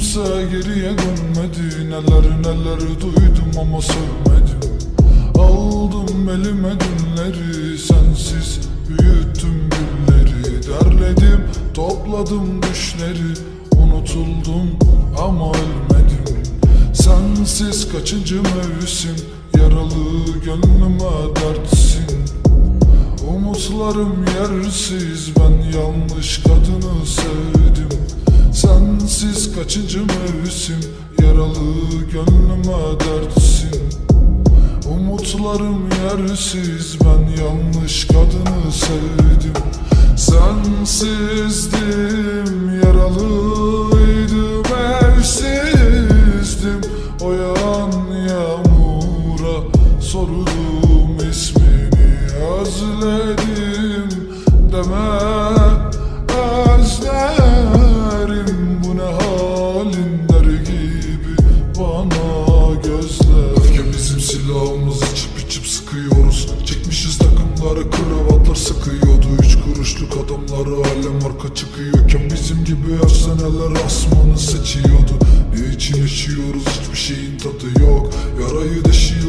Kimse geriye dönmedi. Neler neler duydum ama sevmedim. Aldım elime dünleri Sensiz büyüttüm gülleri Derledim topladım düşleri Unutuldum ama ölmedim. Sensiz kaçıncı mevsim? Yaralı gönlüme dertsin Umutlarım yersiz ben yanlış kadını sevdim. Sensiz kaçıncı mevsim? Yaralı gönlüme dertsin. Umutlarım yersiz ben yanlış kadını sevdim. Sensizdim özledim deme. Özlerim bu ne halin der gibi bana gözler. Öfke bizim silahımız içip içip sıkıyoruz. Çekmişiz takımları kravatlar sıkıyordu. Üç kuruşluk adamları alem marka çıkıyorken Bizim gibi efsaneler asmanı seçiyordu. Ne için yaşıyoruz? Hiçbir şeyin tadı yok. Yarayı deşiyoruz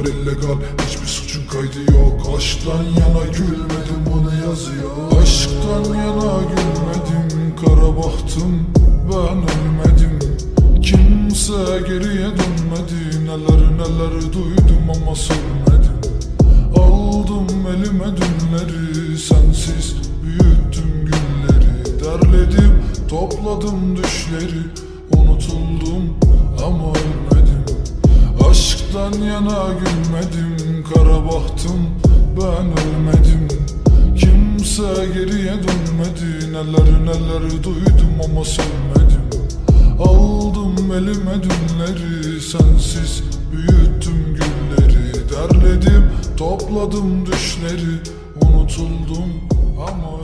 Sokaklar illegal hiçbir suçun kaydı yok. Aşktan yana gülmedim bunu yazıyor. Aşktan yana gülmedim kara bahtım ben ölmedim. Kimse geriye dönmedi Neler neler duydum ama sevmedim Aldım elime dünleri Sensiz büyüttüm gülleri Derledim topladım düşleri Unutuldum Aşktan yana gülmedim Kara bahtım ben ölmedim. Kimse geriye dönmedi Neler neler duydum ama sevmedim. Aldım elime dünleri Sensiz büyüttüm gülleri. Derledim topladım düşleri Unutuldum ama